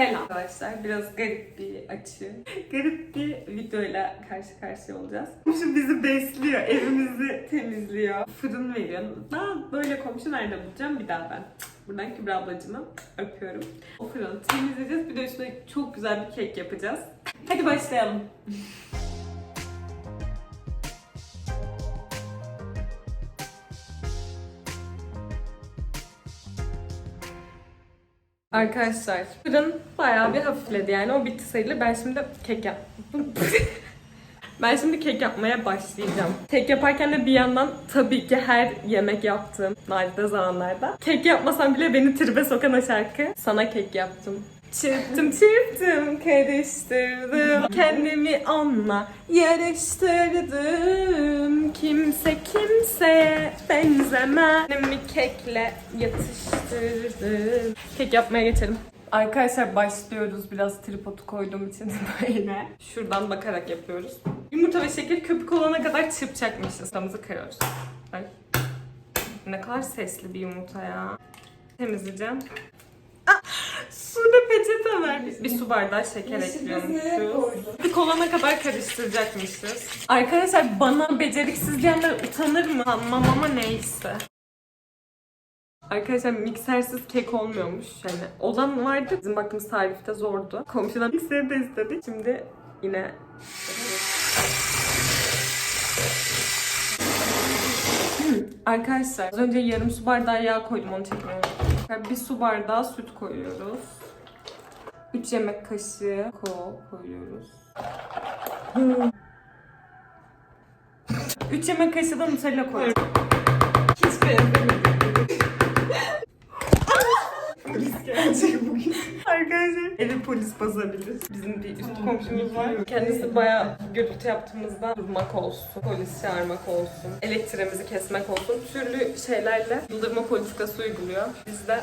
Selam arkadaşlar. Biraz garip bir açı. Garip bir videoyla karşı karşıya olacağız. Komşu bizi besliyor, evimizi temizliyor, fırın veriyor. Daha böyle komşu nerede bulacağım bir daha ben. Buradan Kübra ablacımı öpüyorum. O fırını temizleyeceğiz. Bir de üstüne çok güzel bir kek yapacağız. Hadi başlayalım. Arkadaşlar fırın bayağı bir hafifledi yani o bitti sayılır. Ben şimdi kek yap... ben şimdi kek yapmaya başlayacağım. Kek yaparken de bir yandan tabii ki her yemek yaptığım nadide zamanlarda kek yapmasam bile beni tribe sokan o şarkı Sana kek yaptım. Çırptım çırptım karıştırdım. Kendimi onunla yarıştırdım. Kimse kimseye benzemez Kendimi kekle yatıştırdım. Kek yapmaya geçelim. Arkadaşlar başlıyoruz. Biraz tripodu koyduğum için böyle. Şuradan bakarak yapıyoruz. Yumurta ve şeker köpük olana kadar çırpacakmışız. Yumurtamızı kırıyoruz. Ay. Ne kadar sesli bir yumurta ya. Temizleyeceğim ver. Bir su bardağı şeker ekliyormuşuz. Bir kolana kadar karıştıracakmışız. Arkadaşlar bana beceriksiz diyenler utanır mı? Sanmam ama neyse. Arkadaşlar miksersiz kek olmuyormuş. Yani olan vardı. Bizim baktığımız tarifte zordu. Komşudan mikseri de istedik. Şimdi yine Arkadaşlar az önce yarım su bardağı yağ koydum onu çekmiyorum. Bir su bardağı süt koyuyoruz. 3 yemek kaşığı ko koyuyoruz. 3 yemek kaşığı da Nutella koyuyoruz. Hiç beğenmedim. Bugün. Arkadaşlar evi polis basabilir. Bizim bir üst komşumuz var. Kendisi bayağı gürültü yaptığımızda durmak olsun, polis çağırmak olsun, elektriğimizi kesmek olsun. Türlü şeylerle yıldırma politikası uyguluyor. Biz de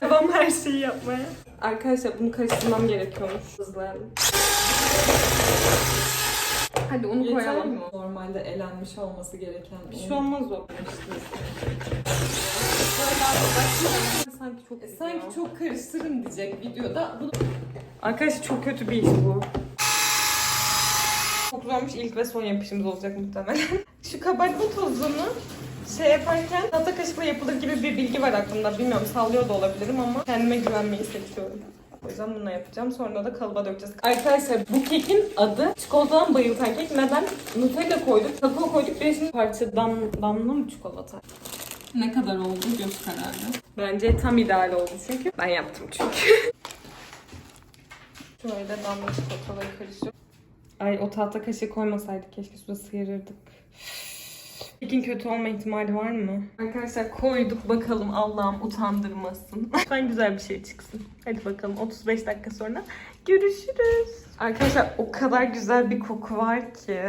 devam her şeyi yapmaya. Arkadaşlar bunu karıştırmam gerekiyormuş. Hızlayalım. Hadi onu Yeter koyalım. mi? Normalde elenmiş olması gereken Bir şey olmaz o. Sanki çok E, sanki çok karıştırın diyecek videoda. Bunu Arkadaşlar çok kötü bir iş bu. Çok zormuş ilk ve son yapışımız olacak muhtemelen. Şu kabartma tozunu şey yaparken tahta kaşıkla yapılır gibi bir bilgi var aklımda. Bilmiyorum sallıyor da olabilirim ama kendime güvenmeyi seçiyorum. O yüzden bununla yapacağım. Sonra da kalıba dökeceğiz. Arkadaşlar bu kekin adı çikolatadan bayıltan kek. Neden? Nutella koyduk, kakao koyduk. Bir şimdi parça dam, damla mı çikolata? ne kadar oldu göz kararı. Bence tam ideal oldu çünkü. Ben yaptım çünkü. Şöyle damla çikolataları karıştırıp. Ay o tahta kaşığı koymasaydık keşke suda sıyırırdık. Kekin kötü olma ihtimali var mı? Arkadaşlar koyduk bakalım Allah'ım utandırmasın. Lütfen güzel bir şey çıksın. Hadi bakalım 35 dakika sonra görüşürüz. Arkadaşlar o kadar güzel bir koku var ki.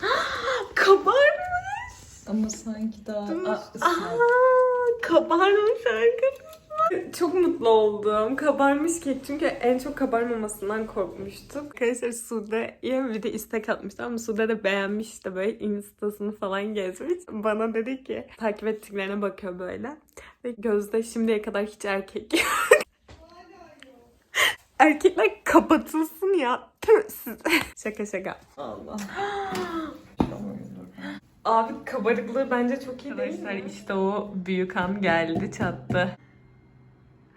Kabarmış. Ama sanki daha. Aa. Aa, kabarmış arkadaşlar. Çok mutlu oldum. Kabarmış kek çünkü en çok kabarmamasından korkmuştum. Arkadaşlar Sude'ye bir de istek atmıştı ama Sude de beğenmiş de böyle instasını falan gezmiş. Bana dedi ki takip ettiklerine bakıyor böyle. Ve Gözde şimdiye kadar hiç erkek yok. Erkekler kapatılsın ya. Tüh size. şaka şaka. Allah. Abi kabarıklığı bence çok iyi değil Arkadaşlar işte o büyük an geldi çattı.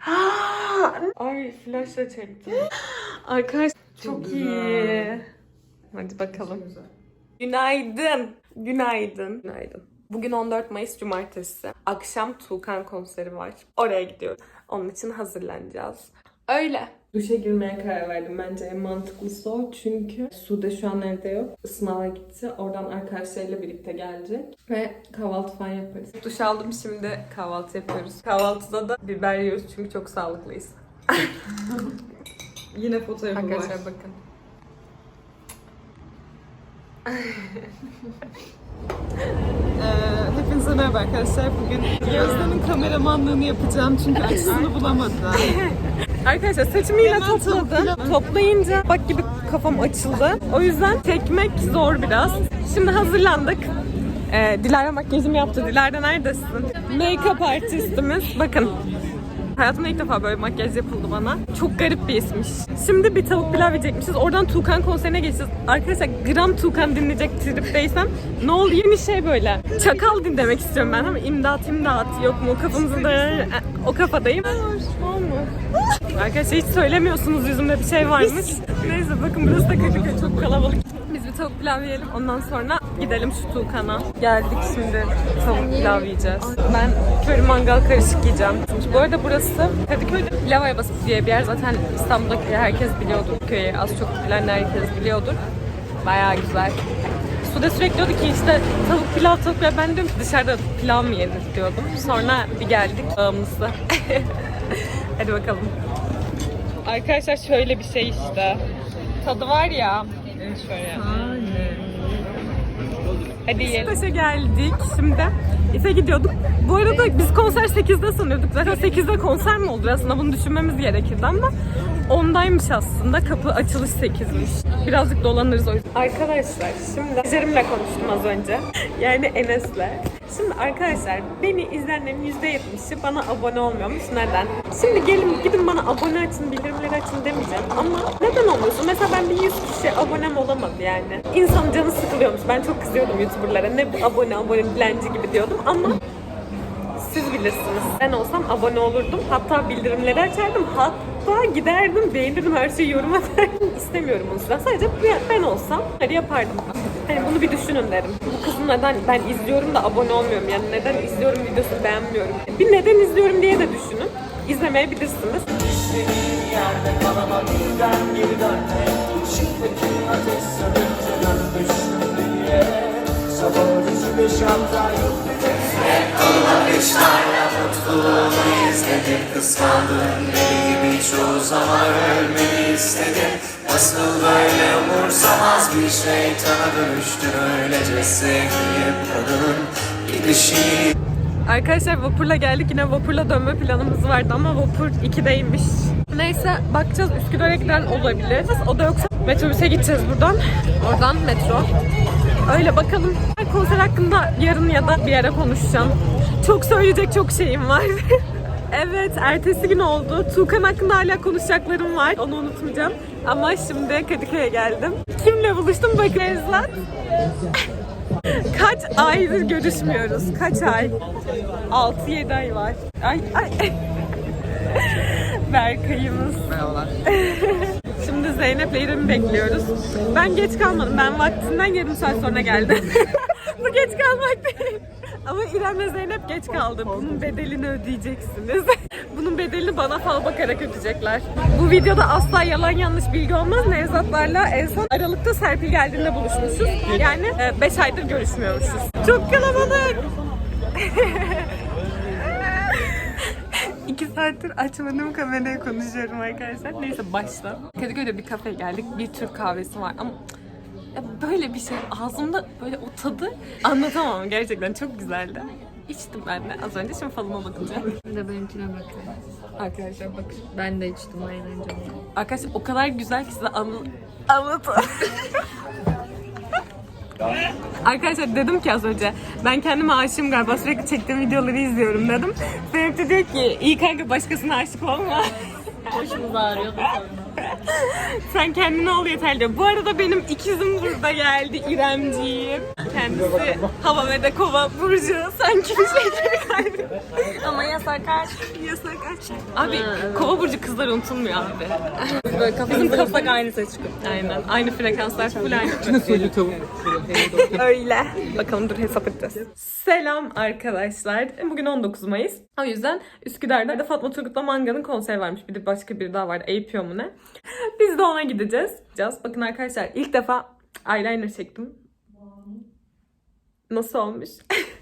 Ay flaşla çektim. Arkadaşlar çok, Çok iyi. Hadi bakalım. Günaydın. Günaydın. Günaydın. Bugün 14 Mayıs Cumartesi. Akşam Tuğkan konseri var. Oraya gidiyoruz. Onun için hazırlanacağız. Öyle. Duşa girmeye karar verdim. Bence en mantıklısı o. Çünkü Sude şu an evde yok. Sınava gitti. Oradan arkadaşlarıyla birlikte gelecek. Ve kahvaltı falan yaparız. Duş aldım şimdi kahvaltı yapıyoruz. Kahvaltıda da biber yiyoruz çünkü çok sağlıklıyız. Yine fotoğrafı var. Arkadaşlar bakın. Ee, hepinize merhaba arkadaşlar. Bugün Gözde'nin kameramanlığını yapacağım çünkü açısını bulamadı. Arkadaşlar saçımı yine topladım. Toplayınca bak gibi kafam açıldı. O yüzden çekmek zor biraz. Şimdi hazırlandık. Ee, Dilara makyajımı yaptı. Dilara neredesin? Make-up artistimiz. Bakın. Hayatımda ilk defa böyle makyaj yapıldı bana. Çok garip bir ismiş. Şimdi bir tavuk pilav yiyecekmişiz. Oradan Tuğkan konserine geçeceğiz. Arkadaşlar gram Tuğkan dinleyecek tripteysem ne oldu yeni şey böyle. Çakal dinlemek istiyorum ben ama imdat imdat yok mu kafamızda da o kafadayım. Arkadaşlar hiç söylemiyorsunuz yüzümde bir şey varmış. Neyse bakın burası da Kadıköy çok kalabalık. Biz bir tavuk pilav yiyelim ondan sonra gidelim şu Tuğkan'a. Geldik şimdi tavuk pilav yiyeceğiz. Ben köri mangal karışık yiyeceğim. Bu arada burası Kadıköy'de pilav arabası diye bir yer zaten İstanbul'daki herkes biliyordur. Köyü az çok bilen herkes biliyordur. Bayağı güzel. Suda sürekli diyordu ki işte tavuk pilav tavuk pilav. Ben diyorum ki dışarıda pilav mı yenir diyordum. Sonra bir geldik bağımlısı. Hadi bakalım. Arkadaşlar şöyle bir şey işte. Tadı var ya. Şöyle. Hadi yiyelim. Beşiktaş'a geldik şimdi. İfe gidiyorduk. Bu arada biz konser 8'de sanıyorduk. Zaten 8'de konser mi olur? Aslında bunu düşünmemiz gerekirdi ama ondaymış aslında. Kapı açılış 8'miş. Birazcık dolanırız o yüzden. Arkadaşlar şimdi menajerimle konuştum az önce. Yani Enes'le. Şimdi arkadaşlar beni izleyenlerin %70'i bana abone olmuyormuş. Neden? Şimdi gelin gidin bana abone açın, bildirimleri açın demeyeceğim. Ama neden olmuyorsun? Mesela ben bir 100 kişi abonem olamadı yani. İnsanın canı sıkılıyormuş. Ben çok kızıyordum YouTuber'lara. Ne abone abone dilenci gibi diyordum ama siz bilirsiniz. Ben olsam abone olurdum. Hatta bildirimleri açardım. Hatta giderdim, beğenirdim, her şeyi yorum atardım. İstemiyorum bunu sizden. Sadece ben- olsam hadi yapardım. Hani bunu bir düşünün derim. Bu kızın neden ben izliyorum da abone olmuyorum. Yani neden izliyorum videosunu beğenmiyorum. Bir neden izliyorum diye de düşünün. İzlemeyebilirsiniz. Bakışlarla mutluluğunu izledim Kıskandığın deli gibi çoğu zaman ölmeni istedim Nasıl böyle umursamaz bir şeytana dönüştün Öylece sevdiğim kadının gidişini Arkadaşlar vapurla geldik. Yine vapurla dönme planımız vardı ama vapur 2'deymiş. Neyse bakacağız Üsküdar'a giden olabilir. O da yoksa metrobüse gideceğiz buradan. Oradan metro. Öyle bakalım. Konser hakkında yarın ya da bir ara konuşacağım. Çok söyleyecek çok şeyim var. evet ertesi gün oldu. Tuğkan hakkında hala konuşacaklarım var. Onu unutmayacağım. Ama şimdi Kadıköy'e geldim. Kimle buluştum bakın Ezlat. Kaç aydır görüşmüyoruz? Kaç ay? 6-7 ay var. Ay ay. Berkay'ımız. Merhabalar. Şimdi Zeynep'le İrem'i bekliyoruz. Ben geç kalmadım. Ben vaktinden yarım saat sonra geldim. Bu geç kalmak değil. Ama İrem'le Zeynep geç kaldı. Bunun bedelini ödeyeceksiniz. Bunun bedelini bana fal bakarak ödeyecekler. Bu videoda asla yalan yanlış bilgi olmaz. Nevzatlarla en son Aralık'ta Serpil geldiğinde buluşmuşuz. Yani 5 aydır görüşmüyormuşuz. Çok kalabalık. İki saattir açmadığım kameraya konuşuyorum arkadaşlar. Neyse başla. Kadıköy'de bir kafeye geldik. Bir Türk kahvesi var ama böyle bir şey ağzımda böyle o tadı anlatamam gerçekten çok güzeldi. İçtim ben de az önce şimdi falıma bakacağım. Bir de benimkine bakın. Arkadaşlar bakın. Ben de içtim aynen canım. Arkadaşlar o kadar güzel ki size anla anlatamam. Arkadaşlar dedim ki az önce ben kendime aşığım galiba sürekli çektiğim videoları izliyorum dedim. Zeynep de diyor ki iyi kanka başkasına aşık olma. Başımız ağrıyordu sonra. Sen kendine ol yeter diyor. Bu arada benim ikizim burada geldi İremciğim. Kendisi hava ve de kova burcu. Sanki bir şey gibi kalbi. Ama yasak aç. Yasak aç. Abi kova burcu kızlar unutulmuyor abi. Böyle kafamızın kapak aynı ses çıkıyor. Aynen. Aynı frekanslar full aynı. Öyle. Bakalım dur hesap edeceğiz. Selam arkadaşlar. Bugün 19 Mayıs. O yüzden Üsküdar'da da Fatma Turgut'la Manga'nın konseri varmış. Bir de başka bir daha var. APO mu ne? Biz de ona. Gideceğiz. Bakın arkadaşlar ilk defa eyeliner çektim. Nasıl olmuş?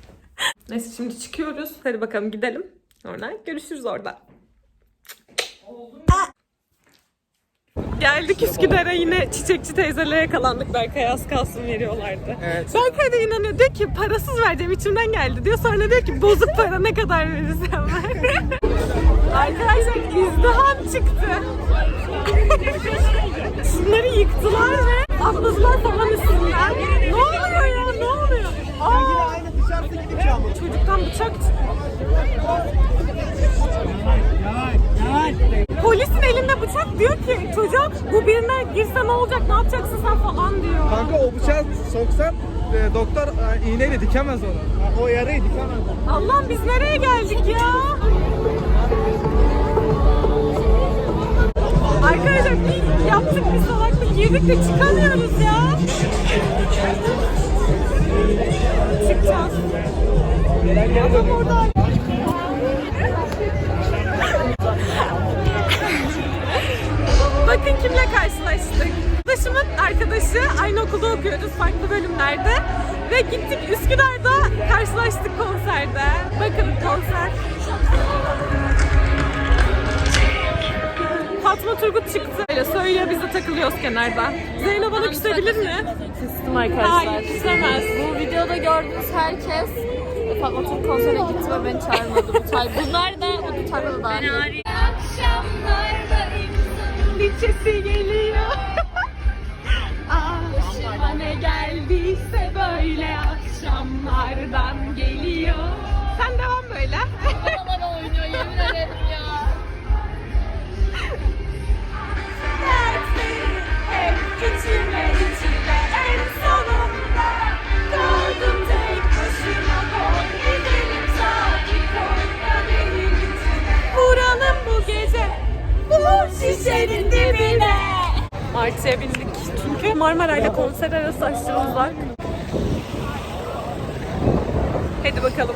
Neyse şimdi çıkıyoruz. Hadi bakalım gidelim. Sonra görüşürüz orada. Geldik Üsküdar'a yine çiçekçi teyzelere yakalandık. Berkay az kalsın veriyorlardı. Evet. Berkay da inanıyor. Diyor ki parasız vereceğim içimden geldi diyor. Sonra diyor ki bozuk para ne kadar verirsen ver. Arkadaşlar izdiham çıktı. Şunları yıktılar ve atladılar falan üstünden. Ne oluyor diyor ki çocuk bu birine girse ne olacak ne yapacaksın sen falan diyor. Kanka o bıçağı soksan e, doktor e, iğneyle dikemez onu. Ha, O yarayı dikemez. Allah'ım biz nereye geldik ya? Arkadaşlar bir yaptık bir salaklık girdik de çıkamıyoruz ya. Çıkacağız. Adam orada. Karşılaştık. Arkadaşımın arkadaşı aynı okulda okuyoruz farklı bölümlerde. Ve gittik Üsküdar'da karşılaştık konserde. Bakın konser. Fatma Turgut çıktı. Öyle söylüyor biz de takılıyoruz kenarda. Zeyno bana küsebilir mi? Küstüm arkadaşlar. Hayır küsemez. Bu videoda gördüğünüz herkes Fatma Turk konserine gitti ve beni çağırmadı. Bu tay Bunlar da bu tayfa da dahil. Liçesi geliyor. Ah, Başıma ne geldiyse böyle akşamlardan geliyor. Sen devam böyle. Bana oynuyor yemin ederim ya. Dertleri hep içime Marmara ile konser arası aşırı uzak. Hadi bakalım.